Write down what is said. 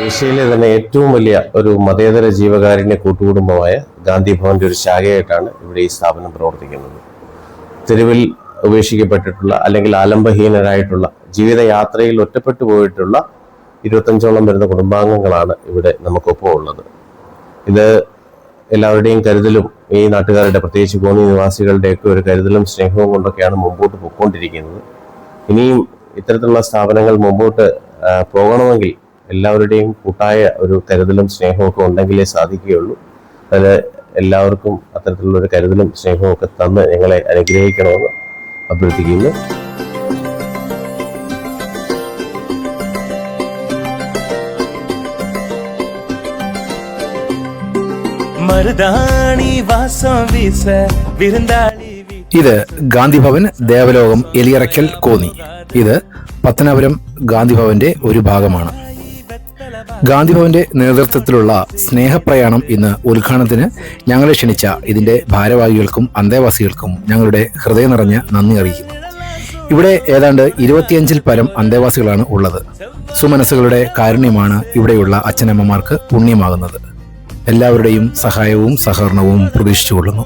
ഏഷ്യയിലെ തന്നെ ഏറ്റവും വലിയ ഒരു മതേതര ജീവകാരുണ്യ കൂട്ടുകുടുംബമായ ഗാന്ധി ഭവന്റെ ഒരു ശാഖയായിട്ടാണ് ഇവിടെ ഈ സ്ഥാപനം പ്രവർത്തിക്കുന്നത്. തെരുവിൽ ഉപേക്ഷിക്കപ്പെട്ടിട്ടുള്ള അല്ലെങ്കിൽ ആലംബഹീനരായിട്ടുള്ള ജീവിതയാത്രയിൽ ഒറ്റപ്പെട്ടു പോയിട്ടുള്ള ഇരുപത്തഞ്ചോളം വരുന്ന കുടുംബാംഗങ്ങളാണ് ഇവിടെ നമുക്കൊപ്പം ഉള്ളത്. ഇത് എല്ലാവരുടെയും കരുതലും ഈ നാട്ടുകാരുടെ പ്രത്യേകിച്ച് കോന്നി നിവാസികളുടെയൊക്കെ ഒരു കരുതലും സ്നേഹവും കൊണ്ടൊക്കെയാണ് മുമ്പോട്ട് പോയിക്കൊണ്ടിരിക്കുന്നത്. ഇനിയും ഇത്തരത്തിലുള്ള സ്ഥാപനങ്ങൾ മുമ്പോട്ട് പോകണമെങ്കിൽ എല്ലാവരുടെയും കൂട്ടായ ഒരു കരുതലും സ്നേഹവും ഒക്കെ ഉണ്ടെങ്കിലേ സാധിക്കുകയുള്ളൂ. അതിൽ എല്ലാവർക്കും അത്തരത്തിലുള്ള ഒരു കരുതലും സ്നേഹവും ഒക്കെ തന്ന് ഞങ്ങളെ അനുഗ്രഹിക്കണമെന്ന് അഭ്യർത്ഥിക്കുന്നു. മരുതാണി വാസം വീസ വിരുந்தாളി വീ- ഇത് ഗാന്ധിഭവൻ ദേവലോകം എലിയറയ്ക്കൽ കോന്നി. ഇത് പത്തനാപുരം ഗാന്ധിഭവന്റെ ഒരു ഭാഗമാണ്. ഗാന്ധിഭവന്റെ നേതൃത്വത്തിലുള്ള സ്നേഹപ്രയാണം ഇന്ന് ഉദ്ഘാടനത്തിന് ഞങ്ങളെ ക്ഷണിച്ച ഇതിന്റെ ഭാരവാഹികൾക്കും അന്തേവാസികൾക്കും ഞങ്ങളുടെ ഹൃദയം നിറഞ്ഞ നന്ദി അറിയിക്കുന്നു. ഇവിടെ ഏതാണ്ട് ഇരുപത്തിയഞ്ചിൽ പരം അന്തേവാസികളാണ് ഉള്ളത്. സുമനസ്സുകളുടെ കാരുണ്യമാണ് ഇവിടെയുള്ള അച്ഛനമ്മമാർക്ക് പുണ്യമാകുന്നത്. എല്ലാവരുടെയും സഹായവും സഹകരണവും പ്രതീക്ഷിച്ചുകൊള്ളുന്നു.